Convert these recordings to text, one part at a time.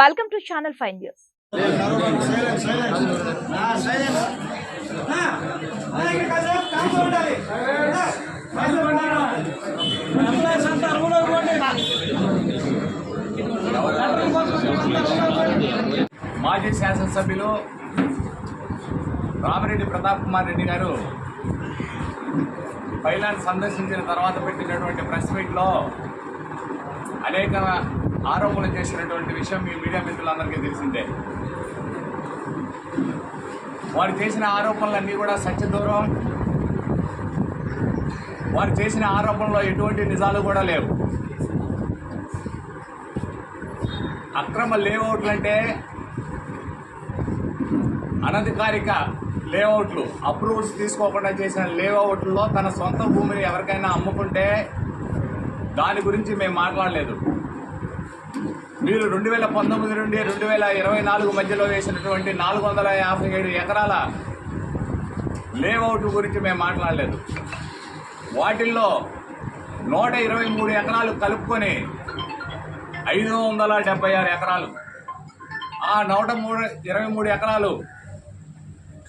Welcome to channel five news మాజీ శాసనసభ్యులు రామిరెడ్డి ప్రతాప్ కుమార్ రెడ్డి గారు పైలాన్ సందర్శించిన తర్వాత పెట్టినటువంటి ప్రెస్ మీట్లో అనేక ఆరోపణలు చేసినటువంటి విషయం మీ మీడియా మిత్రులందరికీ తెలిసిందే. వారు చేసిన ఆరోపణలన్నీ కూడా సత్యదూరం. వారు చేసిన ఆరోపణలో ఎటువంటి నిజాలు కూడా లేవు. అక్రమ లేఅవుట్లు అంటే అనధికారిక లేఅవుట్లు అప్రూవల్స్ తీసుకోకుండా చేసిన లేఅవుట్లో తన సొంత భూమిని ఎవరికైనా అమ్ముకుంటే దాని గురించి మేము మాట్లాడలేదు. మీరు రెండు వేల పంతొమ్మిది నుండి రెండు వేల ఇరవై నాలుగు మధ్యలో వేసినటువంటి నాలుగు వందల యాభై ఏడు ఎకరాల లేఅవుట్ గురించి మేము మాట్లాడలేదు. వాటిల్లో నూట ఇరవై మూడు ఎకరాలు కలుపుకొని ఐదు వందల డెబ్బై ఆరు ఎకరాలు. ఆ నూట మూడు ఇరవై మూడు ఎకరాలు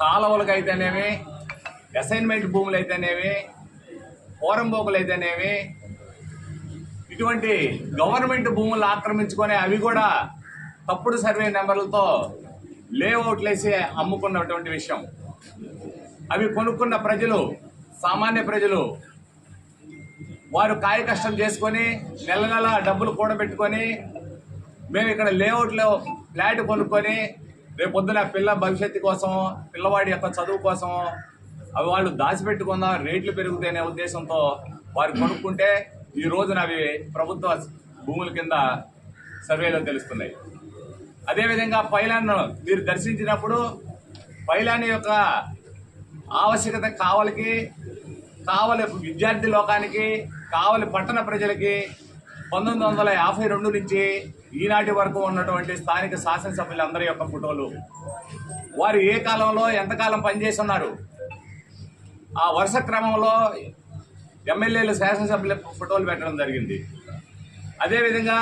కాలువలకు అయితేనేమి అసైన్మెంట్ భూములు అయితేనేమి పోరంబోకులు అయితేనేమి ఇటువంటి గవర్నమెంట్ భూములు ఆక్రమించుకొని అవి కూడా తప్పుడు సర్వే నెంబర్లతో లేఅవుట్లు వేసి అమ్ముకున్నటువంటి విషయం. అవి కొనుక్కున్న ప్రజలు సామాన్య ప్రజలు వారు కాయ కష్టం చేసుకొని నెల నెల డబ్బులు కూడబెట్టుకొని మేము ఇక్కడ లేఅవుట్లో ఫ్లాట్ కొనుక్కొని రేపు పొద్దున పిల్ల భవిష్యత్తు కోసం పిల్లవాడి యొక్క చదువు కోసం అవి వాళ్ళు దాచిపెట్టుకుందాం రేట్లు పెరుగుతాయనే ఉద్దేశంతో వారు కొనుక్కుంటే ఈ రోజున అవి ప్రభుత్వ భూముల కింద సర్వేలో తెలుస్తున్నాయి. అదేవిధంగా పైలాన్ మీరు దర్శించినప్పుడు పైలాన్ యొక్క ఆవశ్యకత కావలికి కావలి విద్యార్థి లోకానికి కావలి పట్టణ ప్రజలకి పంతొమ్మిది వందల యాభై రెండు నుంచి ఈనాటి వరకు ఉన్నటువంటి స్థానిక శాసనసభ్యులందరి యొక్క ఫోటోలు. వారు ఏ కాలంలో ఎంతకాలం పనిచేస్తున్నారు ఆ వరుస క్రమంలో ఎమ్మెల్యేలు శాసనసభ్యుల ఫోటోలు పెట్టడం జరిగింది. అదేవిధంగా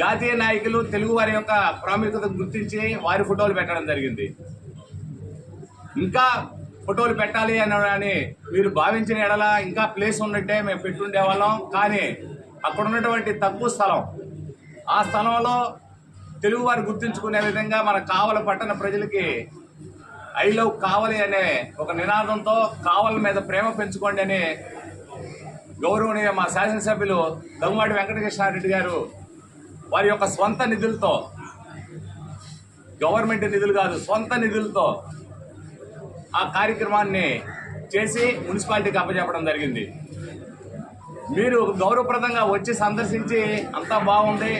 జాతీయ నాయకులు తెలుగు వారి యొక్క ప్రాముఖ్యత గుర్తించి వారి ఫోటోలు పెట్టడం జరిగింది. ఇంకా ఫోటోలు పెట్టాలి అని మీరు భావించిన ఎడల ఇంకా ప్లేస్ ఉన్నట్టే మేము పెట్టుండే వాళ్ళం. కానీ అక్కడ ఉన్నటువంటి తక్కువ స్థలం ఆ స్థలంలో తెలుగువారు గుర్తించుకునే విధంగా మన కావల పట్టణ ప్రజలకి ఐ లవ్ కావలి అనే ఒక నినాదంతో కావల మీద ప్రేమ పెంచుకోండి అని గౌరవనీయ మా శాసనసభ్యులు దమ్మాడి వెంకటకృష్ణారెడ్డి గారు వారి యొక్క స్వంత నిధులతో గవర్నమెంట్ నిధులు కాదు సొంత నిధులతో ఆ కార్యక్రమాన్ని చేసి మున్సిపాలిటీకి అప్పచెప్పడం జరిగింది. మీరు గౌరవప్రదంగా వచ్చి సందర్శించి అంతా బాగుంది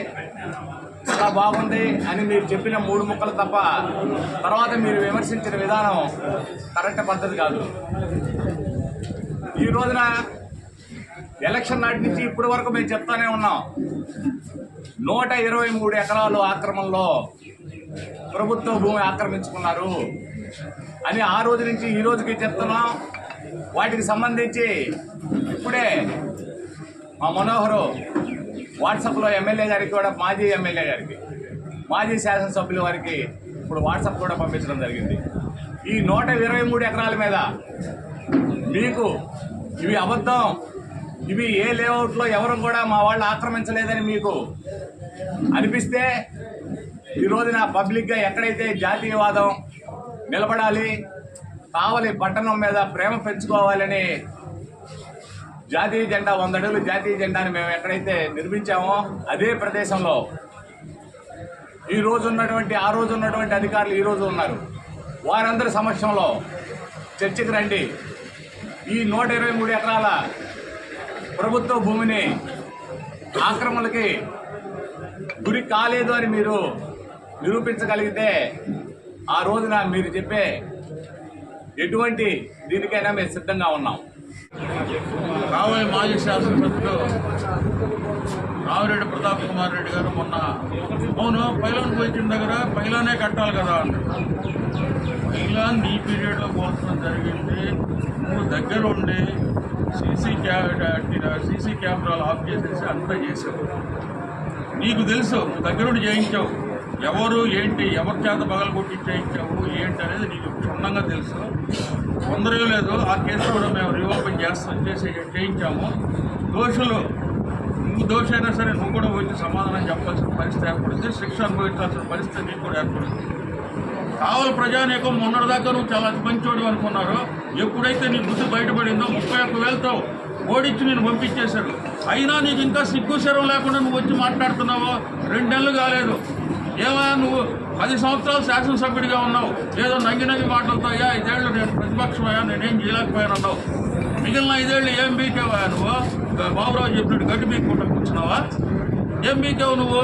చాలా బాగుంది అని మీరు చెప్పిన మూడు ముక్కలు తప్ప తర్వాత మీరు విమర్శించిన విధానం కరెక్ట్ పద్ధతి కాదు. ఈ రోజున ఎలక్షన్ నాటి నుంచి ఇప్పటి వరకు మేము చెప్తానే ఉన్నాం. నూట ఇరవై మూడు ఎకరాలు ఆక్రమణలో ప్రభుత్వ భూమి ఆక్రమించుకున్నారు అని ఆ రోజు నుంచి ఈ రోజుకి చెప్తున్నాం. వాటికి సంబంధించి ఇప్పుడే మా మనోహరు వాట్సాప్లో ఎమ్మెల్యే గారికి కూడా మాజీ ఎమ్మెల్యే గారికి మాజీ శాసనసభ్యుల వారికి ఇప్పుడు వాట్సాప్ కూడా పంపించడం జరిగింది. ఈ నూట ఇరవై మూడు ఎకరాల మీద మీకు ఇవి అబద్ధం. ఇవి ఏ లేఅవుట్లో ఎవరు కూడా మా వాళ్ళు ఆక్రమించలేదని మీకు అనిపిస్తే ఈ రోజున పబ్లిక్గా ఎక్కడైతే జాతీయవాదం నిలబడాలి కావలి పట్టణం మీద ప్రేమ పెంచుకోవాలని జాతీయ జెండా వంద అడుగులు జాతీయ జెండాని మేము ఎక్కడైతే నిర్మించామో అదే ప్రదేశంలో ఈ రోజు ఉన్నటువంటి ఆ రోజు ఉన్నటువంటి అధికారులు ఈ రోజు ఉన్నారు. వారందరి సమక్షంలో చర్చకు రండి. ఈ నూట ఇరవై మూడు ఎకరాల ప్రభుత్వ భూమిని ఆక్రమణలకి గురి కాలేదు అని మీరు నిరూపించగలిగితే ఆ రోజున మీరు చెప్పే ఎటువంటి దీనికైనా మేము సిద్ధంగా ఉన్నాం. రాబోయే మాజీ శాసనసభ్యులు రావిరెడ్డి ప్రతాప్ కుమార్ రెడ్డి గారు మొన్న అవును పైలాన్ పోయిన దగ్గర పైలానే కట్టాలి కదా అన్నాడు ఇలా నీ పీరియడ్లో పోల్చడం జరిగింది. నువ్వు దగ్గర ఉండి సీసీ క్యా సీసీ కెమెరాలు ఆఫ్ చేసేసి అంతా చేసావు. నీకు తెలుసు నువ్వు దగ్గరుండి చేయించావు. ఎవరు ఏంటి ఎవరి చేత పగలు కొట్టి చేయించావు ఏంటి అనేది నీకు క్షుణ్ణంగా తెలుసు. తొందరగా లేదు ఆ కేసు కూడా మేము రీఓపెన్ చేస్తాం చేసి చేయించాము. దోషులు నువ్వు దోష అయినా సరే నువ్వు కూడా వచ్చి సమాధానం చెప్పాల్సిన పరిస్థితి ఏర్పడుతుంది శిక్ష అనుభవించాల్సిన పరిస్థితి నీకు కూడా ఏర్పడుతుంది కావలి ప్రజానీకం మొన్నటిదాకా నువ్వు చాలా మంచోడు అనుకున్నారు. ఎప్పుడైతే నీ బుద్ధి బయటపడిందో ముప్పై ఒక్క వేలతో ఓడించి నేను పంపించేశాడు అయినా నీకు ఇంకా సిగ్గు శరం లేకుండా నువ్వు వచ్చి మాట్లాడుతున్నావు? రెండేళ్ళు కాలేదు. ఏమా నువ్వు పది సంవత్సరాలు శాసనసభ్యుడిగా ఉన్నావు? ఏదో నంగి నంగి మాటలతో అయ్యా ఐదేళ్ళు నేను ప్రతిపక్షమయ్యా నేనేం చేయలేకపోయాను అన్నావు మిగిలిన ఐదేళ్ళు ఏం బీకేవా నువ్వు? బాబురావు చెప్పినట్టు గడ్డి బీక్కుంటా కూర్చున్నావా? ఏం బీకావు నువ్వు?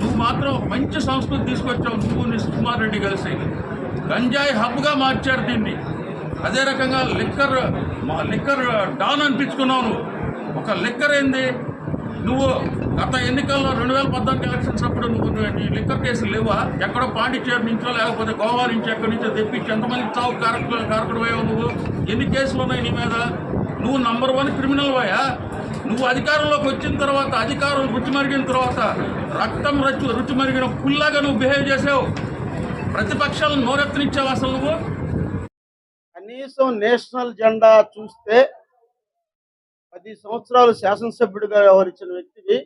నువ్వు మాత్రం మంచి సంస్కృతి తీసుకొచ్చావు. నువ్వు నీ సుకుమార్ రెడ్డి కలిసి. గంజాయి హబ్గా మార్చారు దీన్ని. అదే రకంగా లిక్కర్ మా లిక్కర్ డాన్ అనిపించుకున్నావు నువ్వు ఒక లిక్కర్ ఏంది? నువ్వు గత ఎన్నికల్లో రెండు వేల పద్నాలుగు ఎలక్షన్స్ అప్పుడు నువ్వు నీ లిక్కర్ కేసులు లేవా? ఎక్కడో పాండిచేరి నుంచో లేకపోతే గోవా నుంచి ఎక్కడి నుంచో తెప్పించి ఎంతమంది చావు కారకుడు కారకుడు పోయావు నువ్వు? ఎన్ని కేసులు ఉన్నాయి నీ మీద? నువ్వు నంబర్ వన్ క్రిమినల్ వాయా? నువ్వు అధికారంలోకి వచ్చిన తర్వాత అధికారం రుచి మరిగిన తర్వాత రక్తం రచ్చు రుచి మరిగిన పుల్లాగా నువ్వు బిహేవ్ చేసావు. ప్రతిపక్షాలను నోరెత్తనిచ్చావు అసలు నువ్వు? కనీసం నేషనల్ జెండా చూస్తే పది సంవత్సరాలు శాసనసభ్యుడిగా వ్యవహరించిన వ్యక్తివి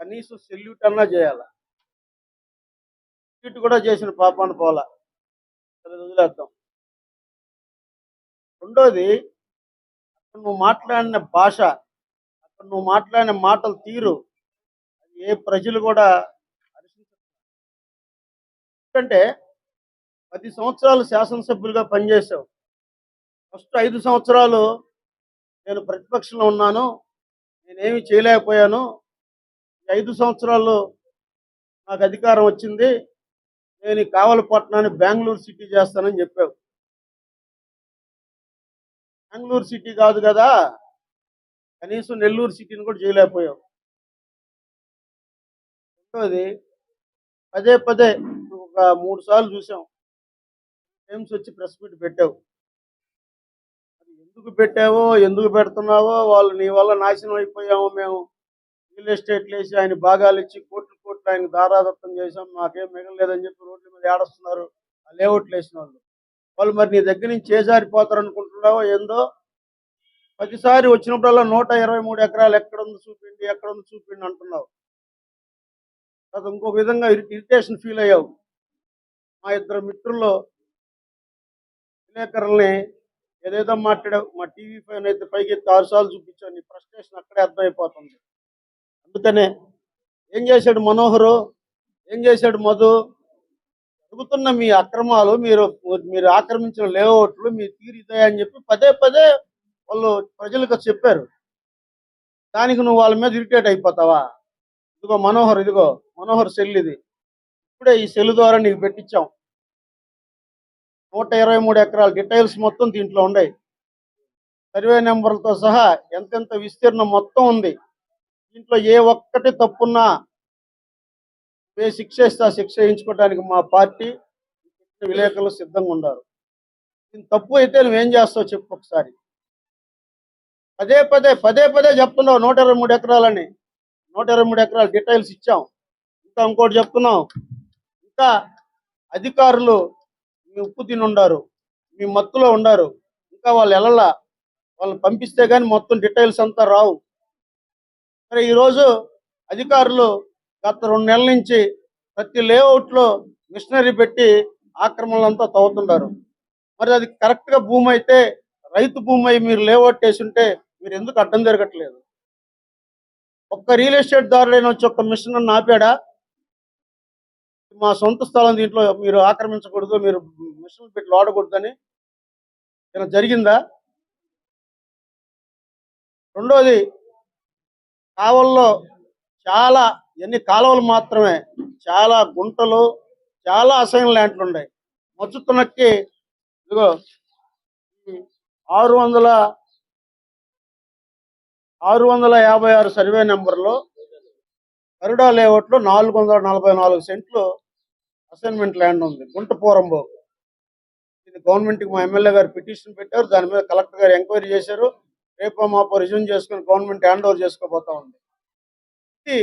కనీసం సెల్యూట్ అన్నా చేయాల? సెల్యూట్ కూడా చేసిన పాపాను పోలా సరే వదిలేద్దాం. రెండోది అక్కడ నువ్వు మాట్లాడిన భాష అక్కడ నువ్వు మాట్లాడిన మాటలు తీరు అది ఏ ప్రజలు కూడా హర్షించరు ఎందుకంటే పది సంవత్సరాలు శాసనసభ్యులుగా పనిచేశావు. ఫస్ట్ ఐదు సంవత్సరాలు నేను ప్రతిపక్షంలో ఉన్నాను. నేనేమి చేయలేకపోయాను. ఐదు సంవత్సరాల్లో నాకు అధికారం వచ్చింది. నేను కావలపట్నాన్ని బెంగళూరు సిటీ చేస్తానని చెప్పావు. బెంగళూరు సిటీ కాదు కదా కనీసం నెల్లూరు సిటీని కూడా చేయలేకపోయావు. రెండోది పదే పదే ఒక మూడు సార్లు చూసాం టైమ్స్ వచ్చి ప్రెస్ మీట్ పెట్టావు. అది ఎందుకు పెట్టావో ఎందుకు పెడుతున్నావో వాళ్ళు నీ వల్ల నాశనం అయిపోయాము మేము. రియల్ ఎస్టేట్లు వేసి ఆయన భాగాలు ఇచ్చి కోట్లు కోట్లు ఆయన దారాదత్తం చేసాం మాకేం మిగలలేదని చెప్పి రోడ్ల మీద ఏడుస్తున్నారు. ఆ లేఅవుట్లు వేసిన వాళ్ళు. వాళ్ళు మరి నీ దగ్గర నుంచి చేజారిపోతారు అనుకుంటున్నావో ఏందో? ప్రతిసారి వచ్చినప్పుడల్లా నూట ఇరవై మూడు ఎకరాలు ఎక్కడుంది చూపిండి ఎక్కడ ఉంది చూపిండి అంటున్నావు. అది ఇంకొక విధంగా ఇరిటేషన్ ఫీల్ అయ్యావు. మా ఇద్దరు మిత్రుల్లో విలేకరుల్ని ఏదేదో మాట్లాడే మా టీవీ పైన అయితే పైకి ఎత్తి ఆరు సార్లు చూపించావు నీ ఫ్రస్ట్రేషన్ అక్కడే అర్థమైపోతుంది. అందుకనే ఏం చేశాడు మనోహరు? ఏం చేశాడు మధు? జరుగుతున్న మీ అక్రమాలు మీరు మీరు ఆక్రమించిన లేఅవుట్లు మీ తీరు ఇదే అని చెప్పి పదే పదే వాళ్ళు ప్రజలకు చెప్పారు. దానికి నువ్వు వాళ్ళ మీద ఇరిటేట్ అయిపోతావా? ఇదిగో మనోహర్ ఇదిగో మనోహర్ సెల్ ఇది. ఇప్పుడే ఈ సెల్ ద్వారా నీకు పెట్టించాం. నూట ఇరవై మూడు ఎకరాల డీటెయిల్స్ మొత్తం దీంట్లో ఉన్నాయి. సర్వే నెంబర్లతో సహా ఎంతెంత విస్తీర్ణం మొత్తం ఉంది. దీంట్లో ఏ ఒక్కటి తప్పున్నా ఏ శిక్ష ఇస్తా శిక్ష వేయించుకోవడానికి మా పార్టీ విలేకరులు సిద్ధంగా ఉన్నారు. దీని తప్పు అయితే నువ్వేం చేస్తావు చెప్పు ఒకసారి. పదే పదే పదే పదే చెప్తున్నావు నూట ఇరవై మూడు ఎకరాలని. నూట ఇరవై మూడు ఎకరాలు డీటెయిల్స్ ఇచ్చాం. ఇంకా ఇంకోటి చెప్తున్నాం ఇంకా అధికారులు మీ ఉప్పు తిని ఉండారు మీ మత్తులో ఉండారు ఇంకా వాళ్ళు వెళ్ళలా వాళ్ళు పంపిస్తే కానీ మొత్తం డీటెయిల్స్ అంతా రావు. సరే ఈరోజు అధికారులు గత రెండు నెలల నుంచి ప్రతి లేఅవుట్లో మిషనరీ పెట్టి ఆక్రమణలంతా తవ్వుతున్నారు మరి అది కరెక్ట్గా భూమి అయితే రైతు భూమి అయి మీరు లేఅవుట్ వేసి ఉంటే మీరు ఎందుకు అడ్డం జరగట్లేదు? ఒక్క రియల్ ఎస్టేట్ దారుడైన వచ్చి ఒక్క మిషన్ ఆపాడా? మా సొంత స్థలం దీంట్లో మీరు ఆక్రమించకూడదు మీరు మిషన్ పెట్టి వాడకూడదని ఇలా జరిగిందా? రెండోది కావల్లో చాలా ఎన్ని కాలువలు మాత్రమే చాలా గుంటలు చాలా అసైన్ ల్యాండ్లు ఉన్నాయి. మచ్చుతున్నక్కి ఇదిగో ఆరు వందల ఆరు వందల యాభై ఆరు సర్వే నెంబర్లో కరుడా లేఅవుట్లో నాలుగు వందల నలభై నాలుగు సెంట్లు అసైన్మెంట్ ల్యాండ్ ఉంది. గుంట పోరంబో ఇది గవర్నమెంట్కి మా ఎమ్మెల్యే గారు పిటిషన్ పెట్టారు. దాని మీద కలెక్టర్ గారు ఎంక్వైరీ చేశారు. రేపు మాపో రిజ్యూమ్ చేసుకుని గవర్నమెంట్ హ్యాండ్ ఓవర్ చేసుకోబోతా ఉంది. ఇది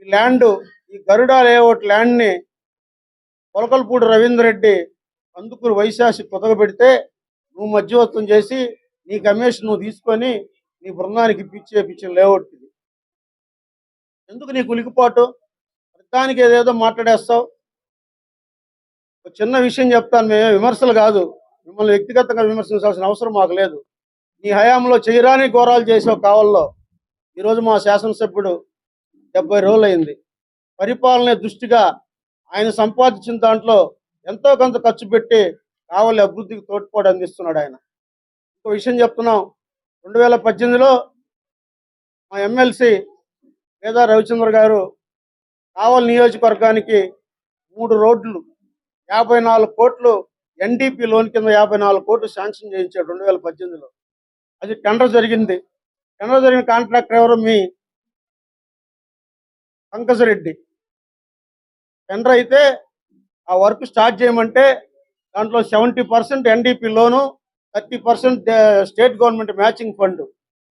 ఈ ల్యాండ్ ఈ గరుడా లేఅవుట్ ల్యాండ్ని కొలకల్పూడి రవీందర్ రెడ్డి అందుకు వైశాసి కుదగబెడితే నువ్వు మధ్యవర్తం చేసి నీ కమిషన్ నువ్వు తీసుకొని నీ బృందానికి ఇప్పించే పిచ్చిన లేఅవుట్ ఇది. ఎందుకు నీకు ఉలికిపాటు? దానికి ఏదేదో మాట్లాడేస్తావు. చిన్న విషయం చెప్తాను. మేము విమర్శలు కాదు. మిమ్మల్ని వ్యక్తిగతంగా విమర్శించాల్సిన అవసరం మాకు లేదు. నీ హయాంలో చేయరాని ఘోరాలు చేసే కావల్లో ఈరోజు మా శాసనసభ్యుడు డెబ్బై రోజులు అయింది పరిపాలన దృష్టిగా ఆయన సంపాదించిన దాంట్లో ఎంతో కొంత ఖర్చు పెట్టి కావలి అభివృద్ధికి తోడ్పాటు అందిస్తున్నాడు ఆయన. ఇంకో విషయం చెప్తున్నాం. రెండు వేల పద్దెనిమిదిలో మా ఎమ్మెల్సీ వేదా రవిచంద్ర గారు కావలి నియోజకవర్గానికి మూడు రోడ్లు యాభై నాలుగు కోట్లు ఎన్డీపీ లోన్ కింద యాభై నాలుగు కోట్లు శాంక్షన్ చేయించాడు రెండు వేల పద్దెనిమిదిలో. అది టెండర్ జరిగింది. టెండర్ జరిగిన కాంట్రాక్టర్ ఎవరు? మీ పంకజరెడ్డి టెండర్ అయితే ఆ వర్క్ స్టార్ట్ చేయమంటే దాంట్లో seventy percent NDP loan thirty percent state government matching fund.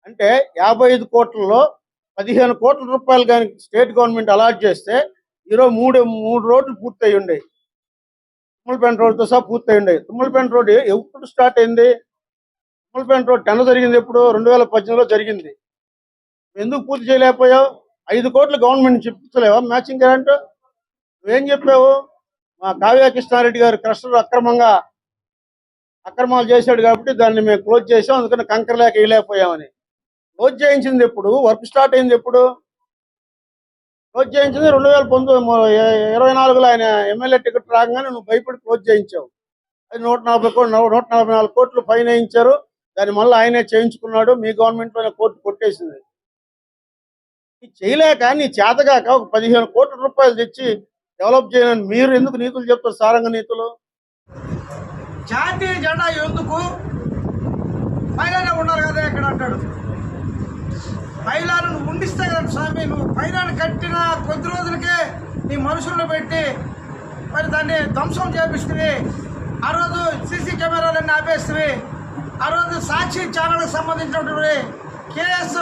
అంటే యాభై ఐదు కోట్లలో పదిహేను కోట్ల రూపాయలు కానీ స్టేట్ గవర్నమెంట్ అలాట్ చేస్తే ఈరోజు మూడు మూడు రోడ్లు పూర్తయి ఉండేవి తుమ్మలపేంట రోడ్తో సహా పూర్తయింది. ఉండేవి తుమ్మలపేంట రోడ్ ఎప్పుడు స్టార్ట్ అయింది? తుమ్మలపేంట రోడ్ టెన్ జరిగింది ఎప్పుడు? రెండు వేల పద్దెనిమిదిలో జరిగింది. ఎందుకు పూర్తి చేయలేకపోయావు? ఐదు కోట్లు గవర్నమెంట్ చెప్పించలేవా మ్యాచింగ్ గ్రాంట్ నువ్వేం చెప్పావు? మా కావ్య కృష్ణారెడ్డి గారు క్రషర్ అక్రమంగా అక్రమాలు చేశాడు కాబట్టి దాన్ని మేము క్లోజ్ చేసాం అందుకని కంకర లేక వేయలేకపోయామని. క్లోజ్ చేయించింది ఎప్పుడు? వర్క్ స్టార్ట్ అయింది ఎప్పుడు? క్లోజ్ చేయించింది. రెండు వేల పంతొమ్మిది ఇరవై నాలుగులో ఆయన ఎమ్మెల్యే టికెట్ రాగానే నువ్వు భయపడి క్లోజ్ చేయించావు. అది నూట నలభై కోట్లు నూట నలభై నాలుగు కోట్లు ఫైన్ వేయించారు. దాన్ని మళ్ళీ ఆయనే చేయించుకున్నాడు. మీ గవర్నమెంట్లోనే కోర్టు కొట్టేసింది. చేయలేక నీ చేతగాక ఒక పదిహేను కోట్ల రూపాయలు తెచ్చి డెవలప్ చేయాలని మీరు ఎందుకు నీతులు చెప్తారు? సారంగ నీతులు? జాతీయ జెండా ఎందుకు పైలానే ఉన్నారు కదా ఇక్కడ అంటాడు పైలాను కదా స్వామి నువ్వు పైలాను కట్టిన కొద్ది రోజులకే నీ మనుషులను పెట్టి మరి దాన్ని ధ్వంసం చేపిస్తుంది ఆ రోజు సీసీ కెమెరాలన్నీ ఆపేస్తుంది ఆ రోజు సాక్షి ఛానల్కి సంబంధించినటువంటి కేఎస్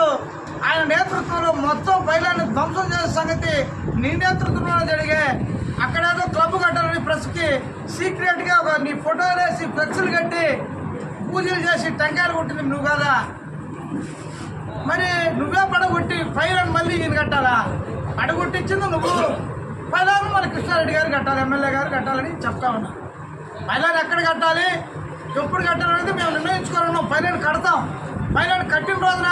ఆయన నేతృత్వంలో మొత్తం పైలాన్ని ధ్వంసం చేసే సంగతి నీ నేతృత్వంలో జరిగే. అక్కడేదో క్లబ్ కట్టాలని ప్రెస్కి సీక్రెట్గా ఒక నీ ఫోటో వేసి ఫ్లెక్స్లు కట్టి పూజలు చేసి టెంకాయలు కొట్టింది నువ్వు కదా? మరి నువ్వే పడగొట్టి పైలను మళ్ళీ ఈయన కట్టాలా? పడగొట్టించింది నువ్వు. పైలాను మన కృష్ణారెడ్డి గారు కట్టాలి ఎమ్మెల్యే గారు కట్టాలని చెప్తా ఉన్నా. పైలాన్ ఎక్కడ కట్టాలి? ఎప్పుడు కట్టాలనేది మేము నిర్ణయించుకోవాలన్నాం పైలాన్ కడతాం. పైలాన్ కట్టిన రోజున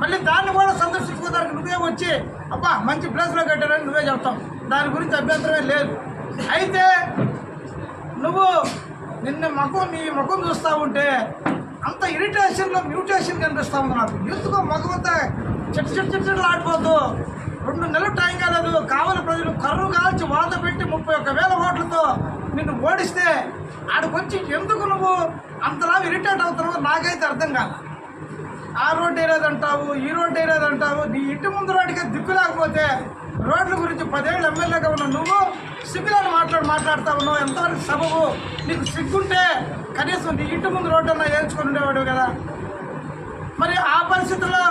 మళ్ళీ దాన్ని కూడా సందర్శించుకోవడానికి నువ్వే వచ్చి అబ్బా మంచి ప్లేస్లో కట్టారని నువ్వే చెప్తాం దాని గురించి అభ్యంతరమే లేదు. అయితే నువ్వు నిన్న ముఖం నీ ముఖం చూస్తూ ఉంటే అంత ఇరిటేషన్లో మ్యూటేషన్ కనిపిస్తూ ఉంది నాకు. ఎందుకో మగవంతా చెట్టు చెట్టు చెట్టు చెట్లు ఆడిపోద్దు రెండు నెలలు టైం కాలేదు. కావలి ప్రజలు కర్రు కాల్చి వాత పెట్టి ముప్పై ఒక్క వేల ఓట్లతో నిన్ను ఓడిస్తే ఆడికొచ్చి ఎందుకు నువ్వు అంతలా ఇరిటేట్ అవుతున్నావు నాకైతే అర్థం కాదు ఆ రోడ్డు వేయలేదంటావు ఈ రోడ్డు అంటావు నీ ఇంటి ముందు రోడ్డుకే దిక్కు లేకపోతే రోడ్ల గురించి పదేళ్ళు ఎమ్మెల్యేగా ఉన్న నువ్వు సిగ్గులను మాట్లాడి మాట్లాడుతా ఉన్నావు. ఎంతవరకు సబబు? నీకు సిగ్గుంటే కనీసం నీ ఇంటి ముందు రోడ్డు అన్నా వేయించుకొని ఉండేవాడు కదా. మరి ఆ పరిస్థితుల్లో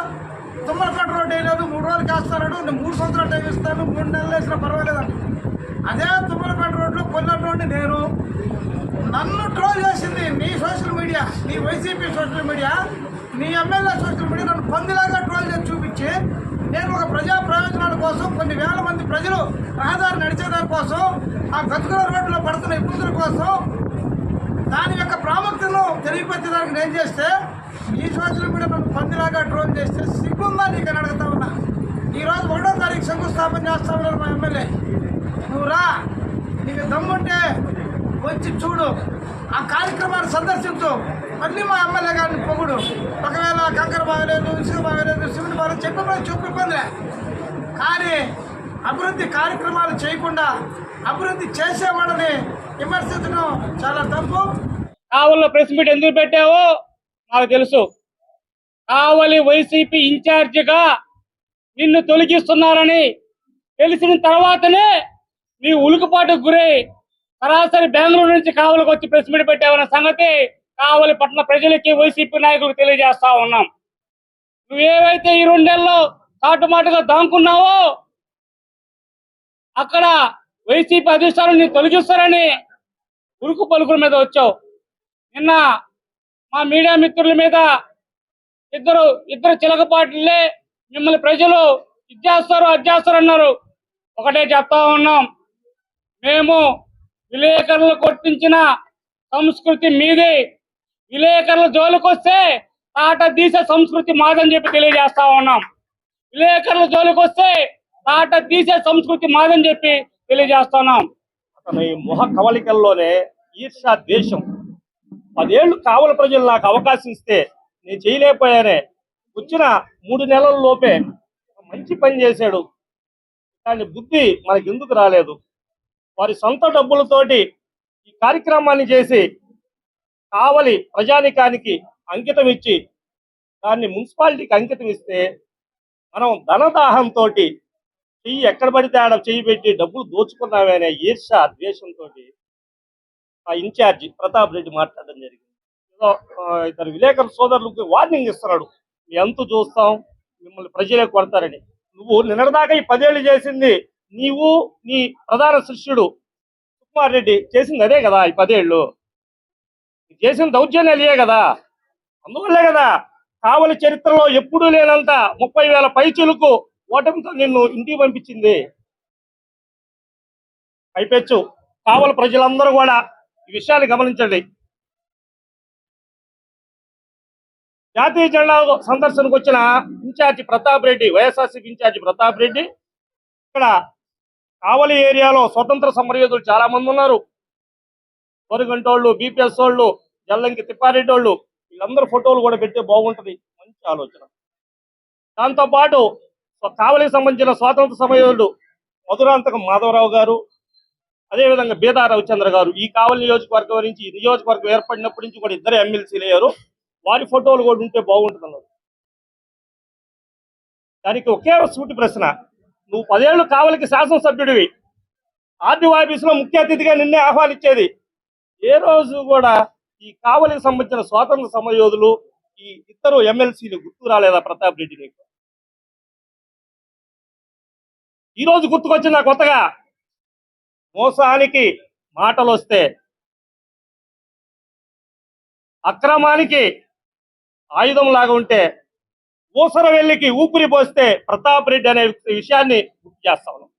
తుమ్మలపేట రోడ్డు వేయలేదు మూడు రోజులు కాస్తాడు నేను మూడు సంవత్సరాలు టైం ఇస్తాను మూడు నెలలు వేసినా పర్వాలేదు? అదే తుమ్మలపేట రోడ్లో కొల్లం రోడ్డు నేను. నన్ను ట్రోల్ చేసింది నీ సోషల్ మీడియా నీ వైసీపీ సోషల్ మీడియా. నీ ఎమ్మెల్యే సోషల్ మీడియా నన్ను పందిలాగా ట్రోల్ చేసి చూపించి నేను ఒక ప్రజా ప్రయోజనాల కోసం కొన్ని వేల మంది ప్రజలు రహదారి నడిచేదాని కోసం ఆ గతుకుల రోడ్లో పడుతున్న ఇబ్బందుల కోసం దాని యొక్క ప్రాముఖ్యతను తెలియపెట్టడానికి నేను చేస్తే ఈ సోషల్ మీడియా నన్ను పందిలాగా ట్రోల్ చేస్తే సిగ్గుందా నీకు అని అడుగుతా ఉన్నా. ఈరోజు ఒకటో తారీఖు శంకుస్థాపన చేస్తా ఉన్నారు మా ఎమ్మెల్యే. నువ్వు రా నీకు దమ్ముంటే వచ్చి చూడు. ఆ కార్యక్రమాన్ని సందర్శించు. మళ్ళీ మా ఎమ్మెల్యే గారిని పొగుడు. ఒకవేళ కంకర బాగలేదు ఇసుక బాగలేదు వాళ్ళు బాగలేదు చెప్పిన చూపు కానీ అభివృద్ధి కార్యక్రమాలు చేయకుండా అభివృద్ధి చేసేవాళ్ళని విమర్శించడం చాలా తప్పు. కావల్లో ప్రెస్ మీట్ ఎందుకు పెట్టావో నాకు తెలుసు. కావలి వైసీపీ ఇన్ఛార్జిగా నిన్ను తొలగిస్తున్నారని తెలిసిన తర్వాతనే నీ ఉలుకుపాటుకు గురై సరాసరి బెంగళూరు నుంచి కావలికి వచ్చి ప్రెస్ మీట్ పెట్టావన్న సంగతి కావలి పట్టణ ప్రజలకి వైసీపీ నాయకులకు తెలియజేస్తా ఉన్నాం. నువ్వేవైతే ఈ రెండేళ్ళలో చాటుమాటుగా దాంకున్నావో అక్కడ వైసీపీ అధిష్టానం నేను తొలగిస్తారని ఉరుకు పలుకుల మీద వచ్చావు. నిన్న మా మీడియా మిత్రుల మీద ఇద్దరు ఇద్దరు చిలకపాట్లే మిమ్మల్ని ప్రజలు ఇచ్చేస్తారు చేస్తారు అన్నారు ఒకటే చెప్తా ఉన్నాం. మేము విలేకరులు కొట్టించిన సంస్కృతి మీది. విలేకరుల జోలికొస్తే తీసే సంస్కృతి మాదని చెప్పి తెలియజేస్తా ఉన్నాం. విలేకరుల జోలికి వస్తే తాట తీసే సంస్కృతి మాదని చెప్పి తెలియజేస్తున్నాం అతని మొహ కవలికల్లోనే ఈర్షా ద్వేషం. పదేళ్ళు కావల ప్రజలు నాకు అవకాశం ఇస్తే నేను చేయలేకపోయానే. వచ్చిన మూడు నెలల లోపే మంచి పని చేశాడు. దాని బుద్ధి మనకి ఎందుకు రాలేదు. వారి సొంత డబ్బులతోటి ఈ కార్యక్రమాన్ని చేసి కావలి ప్రజానికానికి అంకితం ఇచ్చి దాన్ని మున్సిపాలిటీకి అంకితం ఇస్తే మనం ధనదాహంతో చెయ్యి ఎక్కడ పడితే ఆడ చెయ్యి పెట్టి డబ్బులు దోచుకున్నామే అనే ఈర్ష ద్వేషంతో ఆ ఇన్ఛార్జి ప్రతాప్ రెడ్డి మాట్లాడడం జరిగింది. ఏదో ఇద్దరు విలేకరుల సోదరులకు వార్నింగ్ ఇస్తున్నాడు. ఎంత చూస్తాం మిమ్మల్ని ప్రజలే కొడతారని. నువ్వు నిన్నటిదాకా ఈ పదేళ్ళు చేసింది నీవు నీ ప్రధాన శిష్యుడు సుకుమార్ రెడ్డి చేసింది అదే కదా ఈ పదేళ్ళు. చేసిన దౌర్జన్యాలు ఇయే కదా. అందువల్లే కదా కావలి చరిత్రలో ఎప్పుడూ లేనంత ముప్పై వేల పైచులకు ఓటమితో నిన్ను ఇంటికి పంపించింది. పైపెచ్చు. కావలి ప్రజలందరూ కూడా ఈ విషయాన్ని గమనించండి. జాతీయ జెండా సందర్శనకు వచ్చిన in charge Pratap Reddy YSRCP in charge Pratap Reddy ఇక్కడ కావలి ఏరియాలో స్వతంత్ర సమరయోధులు చాలా మంది ఉన్నారు. వరుగంటోళ్ళు బీపీఎస్ వాళ్ళు జల్లంకి తిప్పారెడ్డి వాళ్ళు వీళ్ళందరూ ఫోటోలు కూడా పెడితే బాగుంటది. మంచి ఆలోచన. దాంతో పాటు కావలికి సంబంధించిన స్వాతంత్ర సమయంలో మధురాంతకం మాధవరావు గారు అదేవిధంగా బేదా రవిచంద్ర గారు ఈ కావలి నియోజకవర్గం నుంచి నియోజకవర్గం ఏర్పడినప్పటి నుంచి కూడా ఇద్దరు ఎమ్మెల్సీలు అయ్యారు. వారి ఫోటోలు కూడా ఉంటే బాగుంటుంది అన్నారు దానికి ఒకే సూటి ప్రశ్న. నువ్వు పదేళ్ళు కావలికి శాసనసభ్యుడివి. ఆర్డీ ఆఫీసులో ముఖ్య అతిథిగా నిన్నే ఆహ్వానించేది. ఏ రోజు కూడా ఈ కావలికి సంబంధించిన స్వాతంత్ర సమయోధులు ఈ ఇద్దరు ఎమ్మెల్సీలు గుర్తు రాలేదా ప్రతాప్ రెడ్డి నీకు? ఈరోజు గుర్తుకొచ్చిందా కొత్తగా? మోసానికి మాటలు వస్తే అక్రమానికి ఆయుధం లాగా ఉంటే ఊసర వెళ్ళికి ఊపిరి పోస్తే ప్రతాప్ రెడ్డి అనే విషయాన్ని గుర్తు చేస్తా ఉన్నాం.